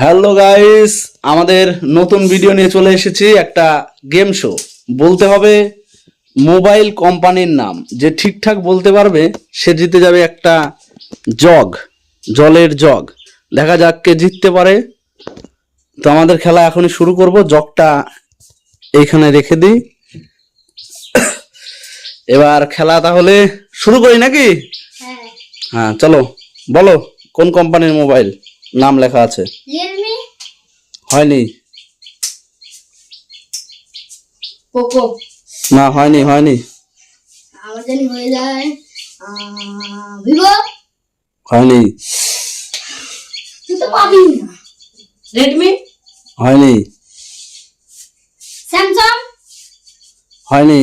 Hello guys আমাদের নতুন video নিয়ে চলে এসেছি একটা গেম শো বলতে হবে মোবাইল কোম্পানির নাম। যে ঠিকঠাক বলতে পারবে সে জিতে যাবে একটা জগ জলের জগ দেখা যাক কে জিততে পারে। তো আমাদের খেলা এখনই শুরু করব। জগটা এইখানে রেখে দিই। এবার খেলা তাহলে শুরু করি নাকি? হ্যাঁ। হ্যাঁ চলো বলো কোন কোম্পানির মোবাইল নাম লেখা আছে। হয়নি। পোকো না হয়নি হয়নি। আমার জানি হয়ে যায়। ভিভো? হয়নি। তুই তো পাবি না। রেডমি হয়নি। স্যামসাং হয়নি।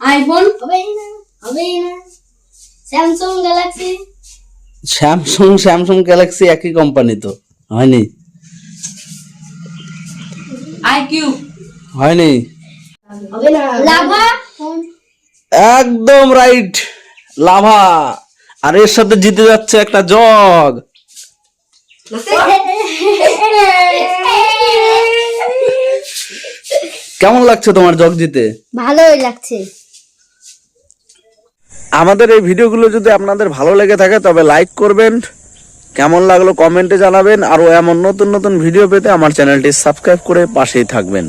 আইফোন হবে না হবে না। Samsung Galaxy Samsung Samsung Galaxy একই কোম্পানি তো হয়নি? আইকিউ হয়নি? লাভা? একদম রাইট লাভা। আর এর সাথে জিতে যাচ্ছে একটা জগ। কেমন লাগছে তোমার জগ জিতে? ভালোই লাগছে। আমাদের এই ভিডিওগুলো যদি আপনাদের ভালো লেগে থাকে, তবে লাইক করবেন। কেমন লাগল কমেন্টে জানাবেন। আরও এমন নতুন নতুন ভিডিও পেতে আমার চ্যানেলটি সাবস্ক্রাইব করে পাশেই থাকবেন।